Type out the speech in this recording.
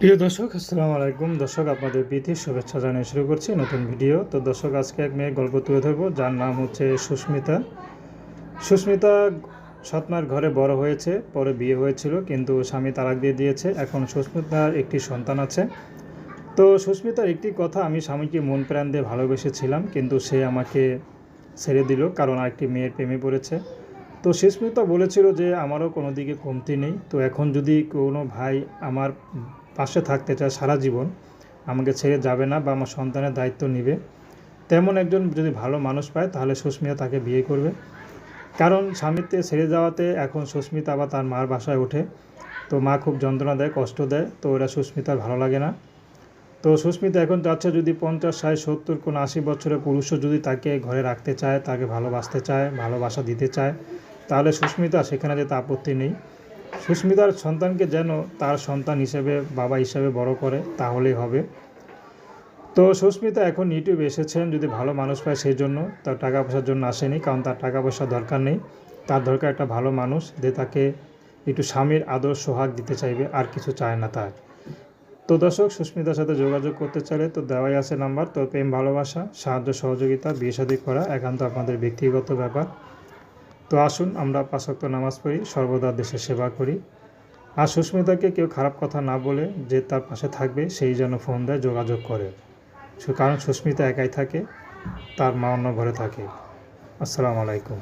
প্রিয় দর্শক, আসসালামু আলাইকুম। দর্শক, আপনাদের প্রীতি, শুভেচ্ছা জানিয়ে শুরু করছি নতুন ভিডিও। তো দর্শক, আজকে এক মেয়ে গল্প তুলে ধরবো, যার নাম হচ্ছে সুস্মিতা। সুস্মিতা সৎমার ঘরে বড় হয়েছে, পরে বিয়ে হয়েছিল, কিন্তু স্বামী তালাক দিয়ে দিয়েছে। এখন সুস্মিতার একটি সন্তান আছে। তো সুস্মিতার একটি কথা, আমি স্বামীকে মন প্রাণ দিয়ে ভালোবেসেছিলাম, কিন্তু সে আমাকে ছেড়ে দিল, কারণ আরেকটি মেয়ের প্রেমে পড়েছে। তো সুস্মিতা বলেছিল যে, আমারও কোনো দিকে কমতি নেই। তো এখন যদি কোনো ভাই আমার পাশে থাকতে চায় সারা জীবন, আমাকে ছেড়ে যাবে না বা আমার সন্তানের দায়িত্ব নেবে। তেমন একজন যদি ভালো মানুষ পায়, তাহলে সুস্মিতা তাকে বিয়ে করবে। কারণ স্বামীতে ছেড়ে যাওয়াতে এখন সুস্মিতা আবার তার মার বাসায় ওঠে। তো মা খুব যন্ত্রণা দেয়, কষ্ট দেয়, তো ওরা সুস্মিতার ভালো লাগে না। তো সুস্মিতা এখন চাচ্ছে যদি পঞ্চাশ, ষাট, সত্তর, কোনো আশি বছরের পুরুষও যদি তাকে ঘরে রাখতে চায়, তাকে ভালোবাসতে চায়, ভালোবাসা দিতে চায়, তাহলে সুস্মিতা সেখানে যেতে আপত্তি নেই। সুস্মিতার সন্তানকে যেন তার সন্তান হিসেবে, বাবা হিসেবে বড় করে, তাহলেই হবে। তো সুস্মিতা এখন ইউটিউবে এসেছেন, যদি ভালো মানুষ পায় সেই জন্য। তার টাকা পয়সার জন্য আসেনি, কারণ তার টাকা পয়সা দরকার নেই। তার দরকার একটা ভালো মানুষ যে তাকে একটু স্বামীর আদর, সোহাগ দিতে চাইবে, আর কিছু চায় না তার। তো দর্শক, সুস্মিতার সাথে যোগাযোগ করতে চাইলে তো দেওয়াই আছে নাম্বার। তো প্রেম, ভালোবাসা, সাহায্য, সহযোগিতা বিয়ে শাদী করা একান্ত আপনাদের ব্যক্তিগত ব্যাপার। তো আসুন, আমরা পাশক্ত নামাজ পড়ি, সর্বদা দেশের সেবা করি। আর সুস্মিতাকে কেউ খারাপ কথা না বলে যে তার পাশে থাকবে, সেই যেন ফোন দেয়, যোগাযোগ করে। কারণ সুস্মিতা একাই থাকে, তার মা অন্য ঘরে থাকে। আসসালামু আলাইকুম।